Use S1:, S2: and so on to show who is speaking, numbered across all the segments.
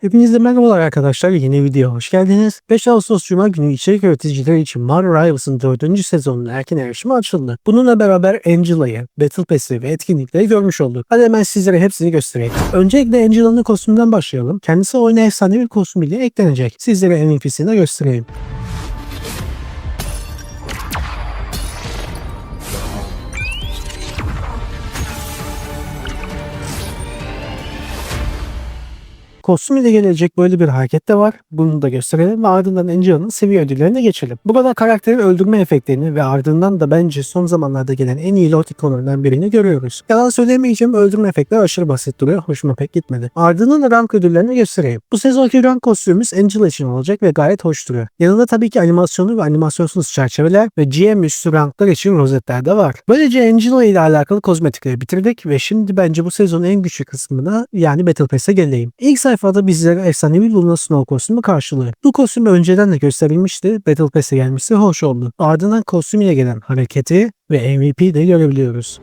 S1: Hepinize merhabalar arkadaşlar. Yeni video hoş geldiniz. 5 Ağustos Cuma günü içerik üreticileri için Marvel Rivals'ın 4. sezonunun erken erişimi açıldı. Bununla beraber Angela'yı, Battle Pass'i ve etkinlikleri görmüş olduk. Hadi hemen sizlere hepsini göstereyim. Öncelikle Angela'nın kostümünden başlayalım. Kendisi oyuna efsane bir kostümüyle eklenecek. Sizlere MVP'sini de göstereyim. Kostüm ile gelecek böyle bir hareket de var. Bunu da gösterelim ve ardından Angela'nın seviye ödüllerine geçelim. Burada karakterin öldürme efektlerini ve ardından da bence son zamanlarda gelen en iyi lot ikonlarından birini görüyoruz. Yalan söylemeyeceğim öldürme efektleri aşırı basit duruyor. Hoşuma pek gitmedi. Ardından da rank ödüllerini göstereyim. Bu sezonki rank kostümümüz Angela için olacak ve gayet hoş duruyor. Yanında tabii ki animasyonlu ve animasyonsuz çerçeveler ve GM üstü ranklar için rozetler de var. Böylece Angela ile alakalı kozmetikleri bitirdik ve şimdi bence bu sezonun en güçlü kısmına yani Battle Pass'e geleyim. İlk sayfada bizlere efsanevi Luna Snow kostümü karşılıyor. Bu kostüm önceden de gösterilmişti. Battle Pass'e gelmesi hoş oldu. Ardından kostüm ile gelen hareketi ve MVP de görebiliyoruz.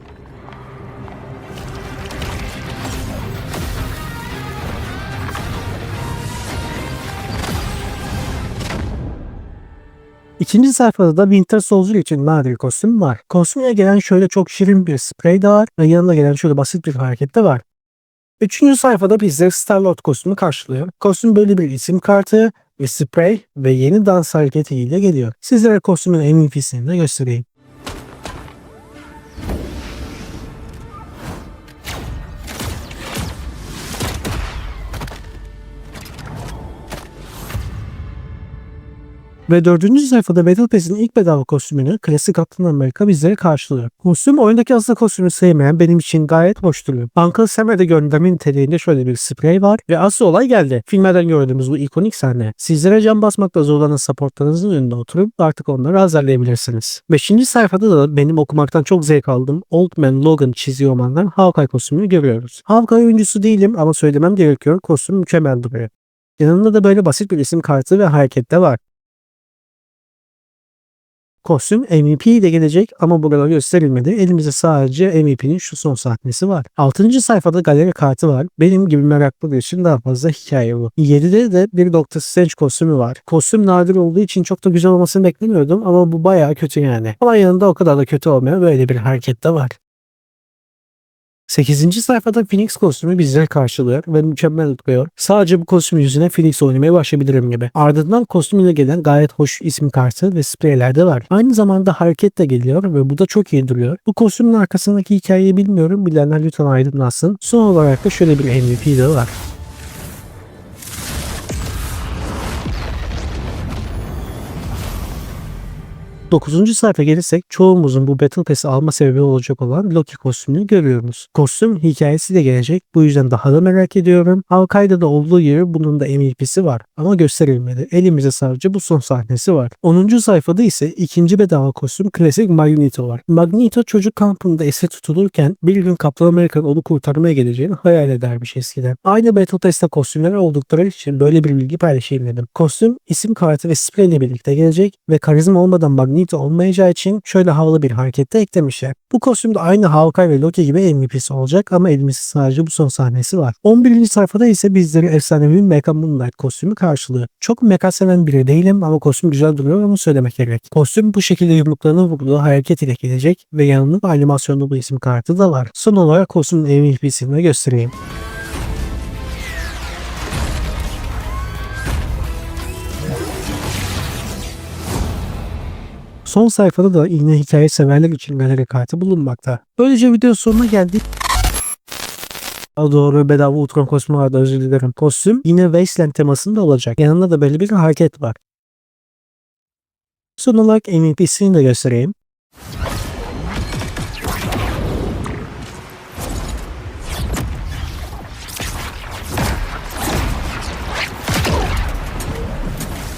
S1: İkinci sayfada da Winter Soldier için nadir kostüm var. Kostümle gelen şöyle çok şirin bir sprey de var ve yanına gelen şöyle basit bir hareket de var. Üçüncü sayfada bizleri Star-Lord kostümü karşılıyor. Kostüm böyle bir isim kartı ve sprey ve yeni dans hareketiyle geliyor. Sizlere kostümün MVP'sini de göstereyim. Ve dördüncü sayfada Battle Pass'in ilk bedava kostümünü klasik Captain America bizlere karşılıyor. Kostüm oyundaki asıl kostümü sevmeyen benim için gayet hoş duruyor. Uncle Sam'e de gönderme niteliğinde şöyle bir sprey var ve asıl olay geldi. Filmlerden gördüğümüz bu ikonik sahne. Sizlere can basmakta zorlanan supportlarınızın önünde oturup artık onları azarlayabilirsiniz. Beşinci sayfada da benim okumaktan çok zevk aldığım Old Man Logan çizgi romandan Hawkeye kostümünü görüyoruz. Hawkeye oyuncusu değilim ama söylemem gerekiyor kostüm mükemmel duruyor. Yanında da böyle basit bir isim kartı ve hareket de var. Kostüm MVP ile gelecek ama burada gösterilmedi. Elimizde sadece MVP'nin şu son sahnesi var. 6. sayfada galeri kartı var. Benim gibi meraklı bir için daha fazla hikaye bu. 7'de de bir Doctor Strange kostümü var. Kostüm nadir olduğu için çok da güzel olmasını beklemiyordum ama bu bayağı kötü yani. Ama yanında o kadar da kötü olmayan böyle bir hareket de var. 8. sayfada Phoenix kostümü bizleri karşılıyor ve mükemmel duruyor. Sadece bu kostüm yüzüne Phoenix oynamaya başlayabilirim gibi. Ardından kostümüyle gelen gayet hoş isim kartı ve spreyler de var. Aynı zamanda hareket de geliyor ve bu da çok iyi duruyor. Bu kostümün arkasındaki hikayeyi bilmiyorum. Bilenler lütfen aydınlatsın. Son olarak da şöyle bir MVP de var. Dokuzuncu sayfa gelirsek çoğumuzun bu Battle Pass'i alma sebebi olacak olan Loki kostümünü görüyoruz. Kostüm hikayesi de gelecek. Bu yüzden daha da merak ediyorum. Hawkeye'da da olduğu gibi bunun da MVP'si var. Ama gösterilmedi. Elimizde sadece bu son sahnesi var. 10. sayfada ise ikinci bedava kostüm klasik Magneto var. Magneto çocuk kampında esir tutulurken bir gün Kaptan Amerika'nın onu kurtarmaya geleceğini hayal edermiş eskiden. Aynı Battle Pass'te kostümler oldukları için böyle bir bilgi paylaşayım dedim. Kostüm isim kartı ve sprey birlikte gelecek ve karizma olmadan Magneto Magneto olmayacağı için şöyle havalı bir harekette eklemişler. Bu kostümde aynı Hawkeye ve Loki gibi MVP'si olacak ama elimizde sadece bu son sahnesi var. 11. sayfada ise bizleri efsanevi Mecha Moonlight kostümü karşılıyor. Çok mecha seven biri değilim ama kostüm güzel duruyor ama söylemek gerek. Kostüm bu şekilde yumruklarını vurduğu hareket ile gelecek ve yanında animasyonlu bu isim kartı da var. Son olarak kostümün MVP'sini de göstereyim. Son sayfada da yine hikaye severler için galeri kartı bulunmakta. Böylece video sonuna geldik. Daha doğru bedava Ultron kostümü vardı özür dilerim. Kostüm yine Wasteland temasında olacak. Yanında da böyle bir hareket var. Son olarak MVP'sini de göstereyim.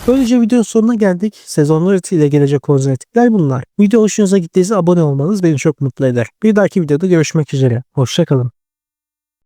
S1: Böylece videonun sonuna geldik. Sezonlar ile gelecek kozmetikler bunlar. Video hoşunuza gittiyse abone olmanız beni çok mutlu eder. Bir dahaki videoda görüşmek üzere. Hoşçakalın.